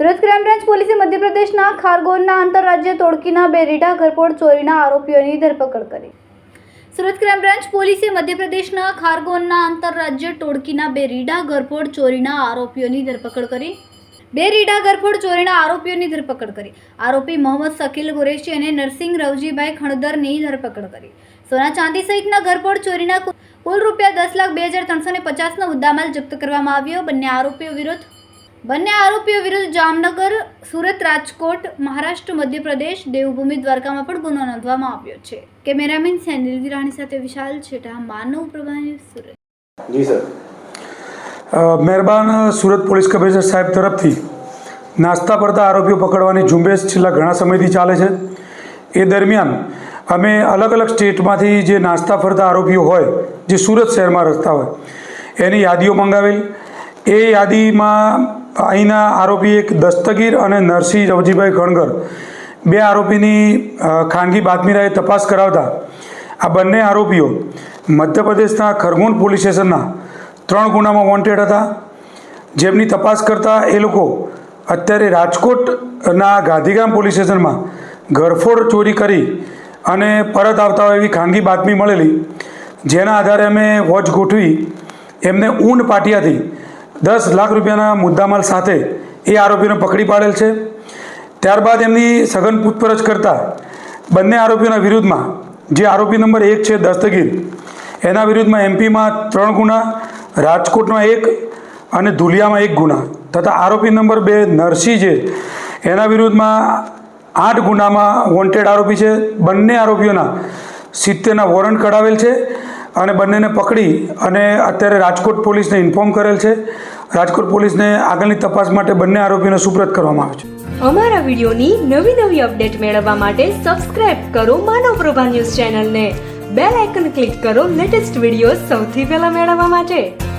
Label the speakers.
Speaker 1: Surat crime branch પોલીસે મધ્યપ્રદેશના ખારગોનના આંતરરાજ્ય તોડકીના બે રીઢા ઘરફોડ ચોરીના આરોપીઓની ધરપકડ કરી. સુરત ક્રાઇમ બ્રાન્ચ પોલીસે મધ્યપ્રદેશના ખારગોનના આંતરરાજ્ય ટોળકીના બે રીઢા ઘરફોડ ચોરીના આરોપીઓની ધરપકડ કરી. બે રીઢા ઘરફોડ ચોરીના આરોપીઓની ધરપકડ કરી. આરોપી મોહમ્મદ શકીલ કુરેશી અને નરસિંહ રવજીભાઈ ખણદરની ધરપકડ કરી. સોના ચાંદી સહિતના ઘરફોડ ચોરીના કુલ રૂપિયા દસ લાખ બે હજાર ત્રણસો ને પચાસનો મુદ્દામાલ જપ્ત કરવામાં આવ્યો. બંને આરોપીઓ વિરુદ્ધ બંને આરોપીઓ વિરુદ્ધ જામનગર સુરત રાજકોટ મહારાષ્ટ્ર મધ્યપ્રદેશ દેવભૂમિ દ્વારકામાં પણ ગુનો નોંધવામાં આવ્યો છે. કેમેરામેન સેનિલ વિરાણી સાથે વિશાલ છેટા માનવ પ્રભાની સુરત.
Speaker 2: જી સર.
Speaker 3: મહેરબાન સુરત પોલીસ કમિશનર સાહેબ તરફથી નાસ્તા પડતા આરોપીઓ પકડવાની ઝુંબેશ છેલ્લા ઘણા સમયથી ચાલે છે. એ દરમિયાન અમે અલગ અલગ સ્ટેટમાંથી જે નાસ્તા ફરતા આરોપીઓ હોય જે સુરત શહેરમાં રસ્તા હોય એની યાદીઓ મંગાવેલ. એ યાદીમાં અહીંના આરોપી એક દસ્તગીર અને નરસિંહ રવજીભાઈ ગણગર. બે આરોપીની ખાનગી બાતમીરાએ તપાસ કરાવતા આ બંને આરોપીઓ મધ્યપ્રદેશના ખરગોન પોલીસ સ્ટેશનના ત્રણ ગુનામાં વોન્ટેડ હતા. જેમની તપાસ કરતાં એ લોકો અત્યારે રાજકોટના ગાંધીગામ પોલીસ સ્ટેશનમાં ઘરફોડ ચોરી કરી અને પરત આવતા હોય એવી ખાનગી બાતમી મળેલી. જેના આધારે અમે વોચ ગોઠવી એમને ઊન પાટિયાથી દસ લાખ રૂપિયાના મુદ્દામાલ સાથે એ આરોપીને પકડી પાડેલ છે. ત્યારબાદ એમની સઘન પૂછપરછ કરતાં બંને આરોપીઓના વિરુદ્ધમાં જે આરોપી નંબર એક છે દસ્તગીર, એના વિરુદ્ધમાં એમપીમાં ત્રણ ગુના, રાજકોટમાં એક અને ધુલિયામાં એક ગુના તથા આરોપી નંબર બે નરસિંહ છે. એના વિરુદ્ધમાં આઠ ગુનામાં વોન્ટેડ આરોપી છે. બંને આરોપીઓના સિત્તેરના વોરંટ કઢાવેલ છે. અને બંનેને પકડી અને અત્યારે રાજકોટ પોલીસને ઇન્ફોર્મ કરેલ છે. રાજકોટ પોલીસને આગળની તપાસ માટે બંને આરોપીને સુપ્રત કરવામાં આવે છે.
Speaker 4: અમારા વિડીયોની નવી નવી અપડેટ મેળવવા માટે સબસ્ક્રાઇબ કરો માનવ પ્રભા ન્યૂઝ ચેનલને. બેલ આઇકન ક્લિક કરો લેટેસ્ટ વીડિયો સૌથી પહેલા મેળવવા માટે.